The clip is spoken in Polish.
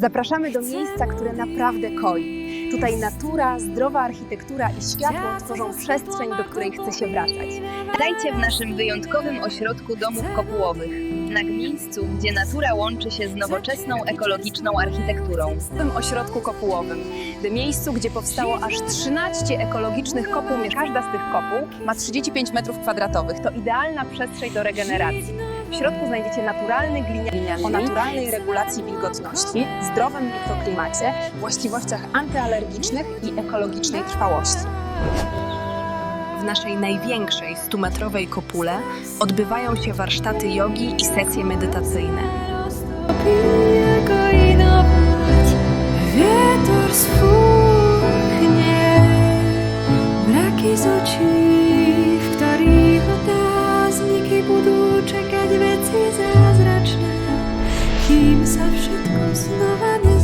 Zapraszamy do miejsca, które naprawdę koi. Tutaj natura, zdrowa architektura i światło tworzą przestrzeń, do której chce się wracać. Witajcie w naszym wyjątkowym ośrodku domów kopułowych. Na miejscu, gdzie natura łączy się z nowoczesną, ekologiczną architekturą. W tym ośrodku kopułowym, w miejscu, gdzie powstało aż 13 ekologicznych kopuł. Każda z tych kopuł ma 35 m2. To idealna przestrzeń do regeneracji. W środku znajdziecie naturalny glinian o naturalnej regulacji wilgotności, zdrowym mikroklimacie, właściwościach antyalergicznych i ekologicznej trwałości. W naszej największej 100-metrowej kopule odbywają się warsztaty jogi i sesje medytacyjne. Wiatr sfuchnie, braki z oczu. nim za wszystko znowu nie